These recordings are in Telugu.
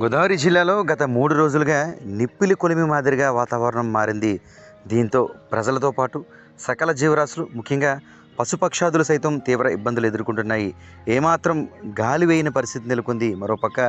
గోదావరి జిల్లాలో గత మూడు రోజులుగా నిప్పిలి కొలిమి మాదిరిగా వాతావరణం మారింది. దీంతో ప్రజలతో పాటు సకల జీవరాశులు ముఖ్యంగా పశుపక్షాదులు సైతం తీవ్ర ఇబ్బందులు ఎదుర్కొంటున్నాయి. ఏమాత్రం గాలి వేయని పరిస్థితి నెలకొంది. మరోపక్క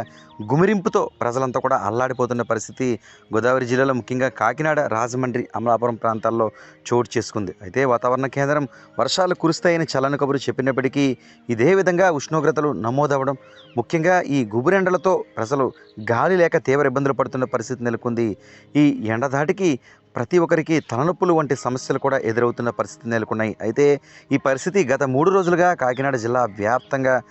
గుమిరింపుతో ప్రజలంతా కూడా అల్లాడిపోతున్న పరిస్థితి గోదావరి జిల్లాలో ముఖ్యంగా కాకినాడ రాజమండ్రి అమలాపురం ప్రాంతాల్లో చోటు చేసుకుంది. అయితే వాతావరణ కేంద్రం వర్షాలు కురుస్తాయని చలన కబురు చెప్పినప్పటికీ ఇదే విధంగా ఉష్ణోగ్రతలు నమోదవడం ముఖ్యంగా ఈ గుబురెండలతో ప్రజలు గాలి లేక తీవ్ర ఇబ్బందులు పడుతున్న పరిస్థితి నెలకొంది. ఈ ఎండధాటికి ప్రతి ఒక్కరికి తలనొప్పులు వంటి సమస్యలు కూడా ఎదురవుతున్న పరిస్థితి నెలకొన్నాయి. అయితే ఈ పరిస్థితి గత మూడు రోజులుగా కాకినాడ జిల్లా వ్యాప్తంగా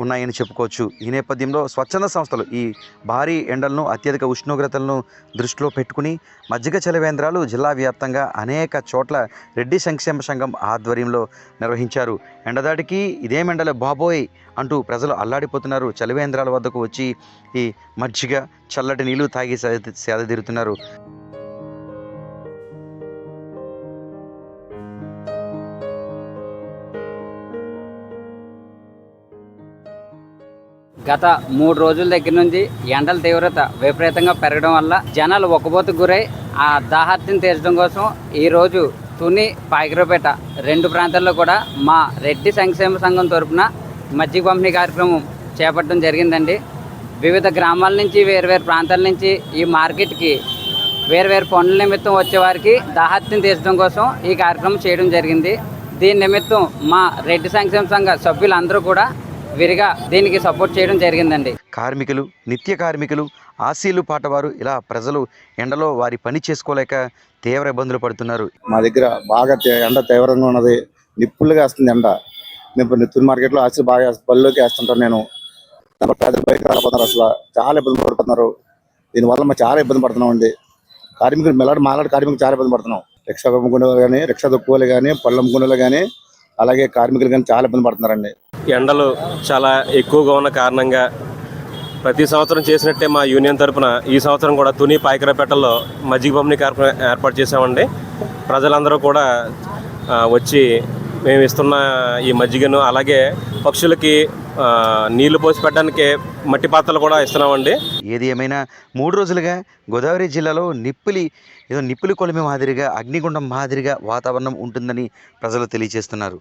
ఉన్నాయని చెప్పుకోవచ్చు. ఈ నేపథ్యంలో స్వచ్ఛంద సంస్థలు ఈ భారీ ఎండలను అత్యధిక ఉష్ణోగ్రతలను దృష్టిలో పెట్టుకుని మజ్జిగ చలివేంద్రాలు జిల్లా వ్యాప్తంగా అనేక చోట్ల రెడ్డి సంక్షేమ సంఘం ఆధ్వర్యంలో నిర్వహించారు. ఎండదాటికి ఇదేమెండలే బాబోయ్ అంటూ ప్రజలు అల్లాడిపోతున్నారు. చలివేంద్రాల వద్దకు వచ్చి ఈ మజ్జిగ చల్లటి నీళ్ళు తాగి సేద తీరుతున్నారు గత మూడు రోజుల దగ్గర నుంచి ఎండల తీవ్రత విపరీతంగా పెరగడం వల్ల జనాలు ఒక్కబోతు గురై ఆ దాహార్తిని తీర్చడం కోసం ఈరోజు తుని పాయకరపేట రెండు ప్రాంతాల్లో కూడా మా రెడ్డి సంక్షేమ సంఘం తరపున మజ్జిగ పంపిణీ కార్యక్రమం చేపట్టడం జరిగిందండి. వివిధ గ్రామాల నుంచి వేరువేరు ప్రాంతాల నుంచి ఈ మార్కెట్కి వేరువేరు పనుల నిమిత్తం వచ్చేవారికి దాహార్తిని తీర్చడం కోసం ఈ కార్యక్రమం చేయడం జరిగింది. దీని నిమిత్తం మా రెడ్డి సంక్షేమ సంఘ సభ్యులందరూ కూడా విరిగా దీనికి సపోర్ట్ చేయడం జరిగిందండి. కార్మికులు నిత్య కార్మికులు ఆశీలు పాటవారు ఇలా ప్రజలు ఎండలో వారి పని చేసుకోలేక తీవ్ర ఇబ్బందులు పడుతున్నారు. మా దగ్గర బాగా ఎండ తీవ్రంగా ఉన్నది. నిప్పులుగా వస్తుంది ఎండ. నేను నిత్తుల మార్కెట్లో ఆశ బాగా బల్లోకి వేస్తుంటాను నేను. అసలు. చాలా ఇబ్బంది పడుతున్నారు దీనివల్ల మేము చాలా ఇబ్బంది పడుతున్నాం అండి. కార్మికులు మెల్లడి మాలాడి కార్మికులు చాలా ఇబ్బంది పడుతున్నాం. రిక్షా అమ్ముకునే వాళ్ళు కానీ రిక్షా దొక్కుకోలు కానీ పళ్ళు అమ్ముకునే వాళ్ళు కానీ అలాగే కార్మికులు కానీ చాలా ఇబ్బంది పడుతున్నారండి. ఎండలు చాలా ఎక్కువగా ఉన్న కారణంగా ప్రతి సంవత్సరం చేసినట్టే మా యూనియన్ తరపున ఈ సంవత్సరం కూడా తుని పాయకరపేటలో మజ్జిగ పంపిణీ కార్యక్రమం ఏర్పాటు చేశామండి. ప్రజలందరూ కూడా వచ్చి మేము ఇస్తున్న ఈ మజ్జిగను అలాగే పక్షులకి నీళ్ళు పోసి పెట్టడానికి మట్టి పాత్రలు కూడా ఇస్తున్నామండి. ఏది ఏమైనా మూడు రోజులుగా గోదావరి జిల్లాలో నిప్పులి ఏదో నిప్పులి కొలిమి మాదిరిగా అగ్నిగుండం మాదిరిగా వాతావరణం ఉంటుందని ప్రజలు తెలియజేస్తున్నారు.